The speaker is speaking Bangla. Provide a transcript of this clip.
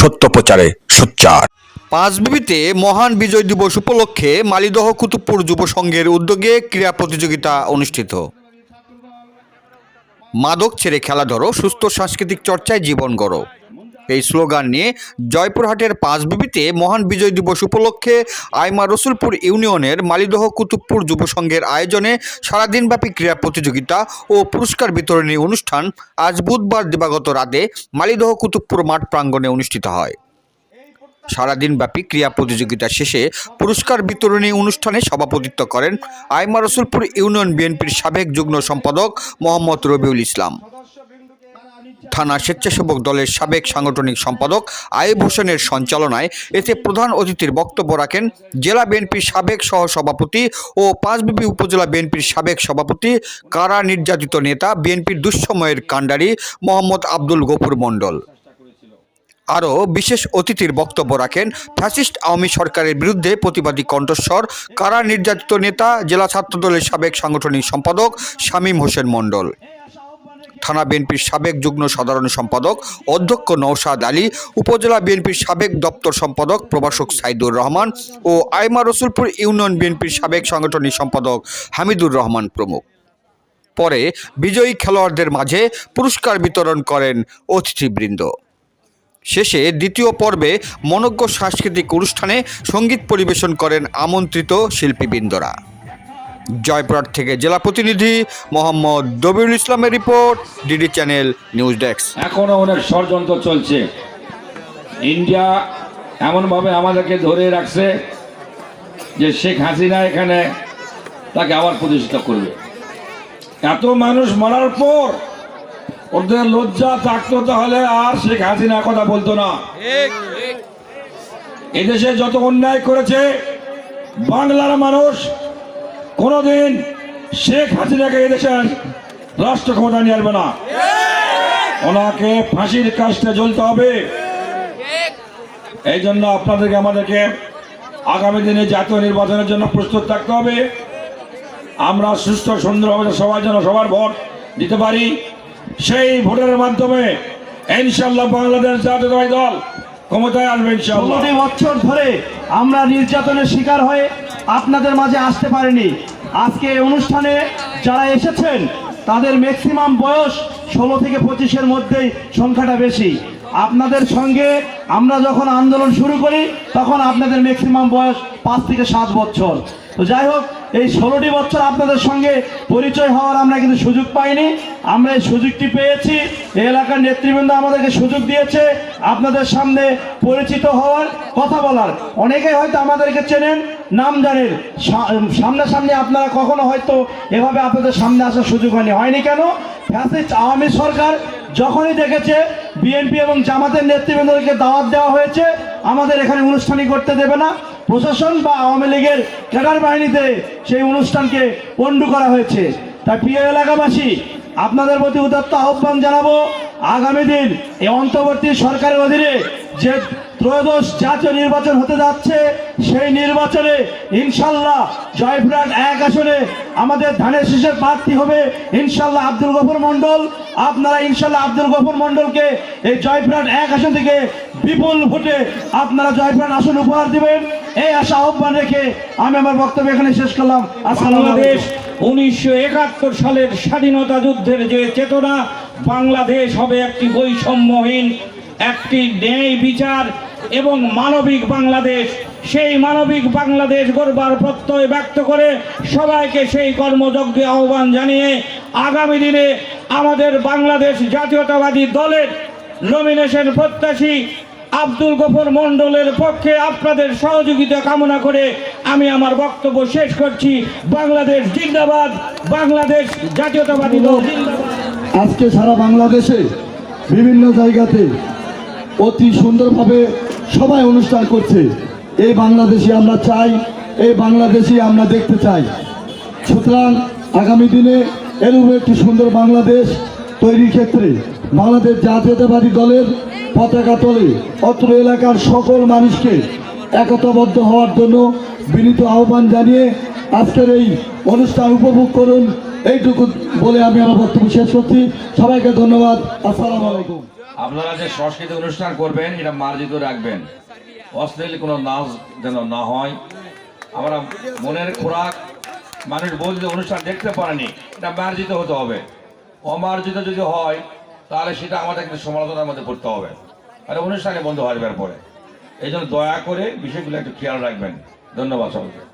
সত্য প্রচারে সোচ্চার। পাঁচবিবিতে মহান বিজয় দিবস উপলক্ষে মালিদহ কুতুবপুর যুব সংঘের উদ্যোগে ক্রীড়া প্রতিযোগিতা অনুষ্ঠিত। মাদক ছেড়ে খেলা ধরো সুস্থ সাংস্কৃতিক চর্চায় জীবন গড়ো। এই স্লোগান নিয়ে জয়পুরহাটের পাঁচবিবিতে মহান বিজয় দিবস উপলক্ষে আইমা রসুলপুর ইউনিয়নের মালিদহ কুতুবপুর যুব সংঘের আয়োজনে সারাদিনব্যাপী ক্রীড়া প্রতিযোগিতা ও পুরস্কার বিতরণী অনুষ্ঠান আজ বুধবার দিবাগত রাতে মালিদহ কুতুবপুর মাঠ প্রাঙ্গণে অনুষ্ঠিত হয়। সারাদিনব্যাপী ক্রীড়া প্রতিযোগিতা শেষে পুরস্কার বিতরণী অনুষ্ঠানে সভাপতিত্ব করেন আইমা রসুলপুর ইউনিয়ন বিএনপির সাবেক যুগ্ম সম্পাদক মোহাম্মদ রবিউল ইসলাম। থানা স্বেচ্ছাসেবক দলের সাবেক সাংগঠনিক সম্পাদক আইব হোসেনের সঞ্চালনায় এতে প্রধান অতিথির বক্তব্য রাখেন জেলা বিএনপির সাবেক সহ সভাপতি ও পাঁচবিবি উপজেলা বিএনপির সাবেক সভাপতি, কারা নির্যাতিত নেতা, বিএনপির দুঃসময়ের কাণ্ডারি মোহাম্মদ আব্দুল গফুর মণ্ডল। আরও বিশেষ অতিথির বক্তব্য রাখেন ফ্যাসিস্ট আওয়ামী সরকারের বিরুদ্ধে প্রতিবাদী কণ্ঠস্বর, কারা নির্যাতিত নেতা, জেলা ছাত্রদলের সাবেক সাংগঠনিক সম্পাদক শামীম হোসেন মণ্ডল। থানা বিএনপির সাবেক যুগ্ম সাধারণ সম্পাদক অধ্যক্ষ নৌসাদ আলী, উপজেলা বিএনপির সাবেক দপ্তর সম্পাদক প্রভাষক সাইদুর রহমান ও আইমা রসুলপুর ইউনিয়ন বিএনপির সাবেক সাংগঠনিক সম্পাদক হামিদুর রহমান প্রমুখ। পরে বিজয়ী খেলোয়াড়দের মাঝে পুরস্কার বিতরণ করেন অতিথিবৃন্দ। শেষে দ্বিতীয় পর্বে মনজ্ঞ সাংস্কৃতিক অনুষ্ঠানে সংগীত পরিবেশন করেন আমন্ত্রিত শিল্পীবৃন্দরা। জয়পুরহাট থেকে জেলা প্রতিনিধি মোহাম্মদ দবিউল ইসলামের report DD channel news desk. এখনও অনেক ষড়যন্ত্র চলছে। ইন্ডিয়া এমনভাবে আমাদেরকে ধরে রাখছে যে শেখ হাসিনা এখানে তাকে আবার প্রতিষ্ঠিত করবে। এত মানুষ মরার পর ওদের লজ্জা থাকতো তাহলে আর শেখ হাসিনা কথা বলতো না। এদেশে যত অন্যায় করেছে, বাংলার মানুষ কোনোদিন শেখ হাসিনাকে এদেশের রাষ্ট্র ক্ষমতা নিয়ে আসবে না। ওনাকে ফাঁসির কাজটা জ্বলতে হবে। এই জন্য আপনাদেরকে, আমাদেরকে আগামী দিনে জাতীয় নির্বাচনের জন্য প্রস্তুত থাকতে হবে। আমরা সুস্থ সুন্দরভাবে সবার জন্য সবার ভোট দিতে পারি। সেই ভোটের মাধ্যমে ইনশাল্লাহ বাংলাদেশ জাতীয়তাবাদী দল ক্ষমতায় আসবে ইনশাল্লাহ বছর ধরে আমরা নির্যাতনের শিকার হয়ে আপনাদের মাঝে আসতে পারিনি। আজকে এই অনুষ্ঠানে যারা এসেছেন, তাদের ম্যাক্সিমাম বয়স ষোলো থেকে পঁচিশের মধ্যেই সংখ্যাটা বেশি। আপনাদের সঙ্গে আমরা যখন আন্দোলন শুরু করি, তখন আপনাদের ম্যাক্সিমাম বয়স পাঁচ থেকে সাত বছর। তো যাই হোক, এই ষোলোটি বছর আপনাদের সঙ্গে পরিচয় হওয়ার আমরা কিন্তু সুযোগ পাইনি। আমরা এই সুযোগটি পেয়েছি। এই এলাকার নেতৃবৃন্দ আমাদেরকে সুযোগ দিয়েছে আপনাদের সামনে পরিচিত হওয়ার কথা বলার। অনেকেই হয়তো আমাদেরকে চেনেন, নাম জানেন। সামনাসামনি আপনারা কখনো হয়তো এভাবে আপনাদের সামনে আসার সুযোগ হয়নি। হয়নি কেন? ফ্যাসিস্ট আওয়ামী সরকার যখনই দেখেছে বিএনপি এবং জামাতের নেতৃবৃন্দকে দাওয়াত দেওয়া হয়েছে, আমাদের এখানে অনুষ্ঠানই করতে দেবে না। প্রশাসন বা আওয়ামী লীগের ক্যাডার বাহিনীতে সেই অনুষ্ঠানকে পণ্ডু করা হয়েছে। তাই প্রিয় এলাকাবাসী, আপনাদের প্রতি উদাত্ত আহ্বান জানাব, আগামী দিন এই অন্তর্বর্তী সরকারের অধীনে যে ত্রয়োদশ জাতীয় নির্বাচন হতে যাচ্ছে, সেই নির্বাচনে ইনশাল্লাহ জয়পুরহাট এক আসনে আমাদের ধানের শীষের প্রার্থী হবে ইনশাল্লাহ আব্দুল গফুর মণ্ডল। আপনারা ইনশাল্লাহ আব্দুল গফুর মণ্ডলকে এই জয়পুরহাট এক আসন থেকে বিপুল ভোটে আপনারা জয়পুরহাট আসন উপহার দিবেন। এই আশা আহ্বান রেখে আমি আমার বক্তব্য এখানে শেষ করলাম। বাংলাদেশ উনিশশো একাত্তর সালের স্বাধীনতা যুদ্ধের যে চেতনা, বাংলাদেশ হবে একটি বৈষম্যহীন, একটি ন্যায় বিচার এবং মানবিক বাংলাদেশ। সেই মানবিক বাংলাদেশ গড়বার প্রত্যয় ব্যক্ত করে সবাইকে সেই কর্মযজ্ঞে আহ্বান জানিয়ে আগামী দিনে আমাদের বাংলাদেশ জাতীয়তাবাদী দলের নমিনেশন প্রত্যাশী আব্দুল গফর মণ্ডলের পক্ষে আপনাদের সহযোগিতা কামনা করে আমি আমার বক্তব্য শেষ করছি। বাংলাদেশ জিন্দাবাদ, বাংলাদেশ জাতীয়তাবাদী দল আজকে সারা বাংলাদেশে বিভিন্ন জায়গাতে অতি সুন্দরভাবে সবাই অনুষ্ঠান করছে। এই বাংলাদেশে আমরা চাই, এই বাংলাদেশে আমরা দেখতে চাই। সুতরাং আগামী দিনে এরূপ একটি সুন্দর বাংলাদেশ তৈরির ক্ষেত্রে বাংলাদেশ জাতীয়তাবাদী দলের পতাকা তোলে অত্র এলাকার সকল মানুষকে একতাবদ্ধ হওয়ার জন্য বিনীত আহ্বান জানিয়ে আজকের এই অনুষ্ঠান উপভোগ করুন। এইটুকু বলে আমি আমার বক্তব্য শেষ করছি। সবাইকে ধন্যবাদ। আসসালাম আলাইকুম। আপনারা যে সংস্কৃতি অনুষ্ঠান করবেন, এটা মার্জিত রাখবেন। অশ্লীল কোনো নাচ যেন না হয়। আমরা মনের খোরাক, মানুষ বলছে অনুষ্ঠান দেখতে পারেনি, এটা মার্জিত হতে হবে। অমার্জিত যদি হয় তাহলে সেটা আমাদের কিন্তু সমালোচনার মধ্যে পড়তে হবে। আর অনুষ্ঠানে বন্ধ যাবার পরে। এই জন্য দয়া করে বিষয়গুলো একটু খেয়াল রাখবেন। ধন্যবাদ সবাইকে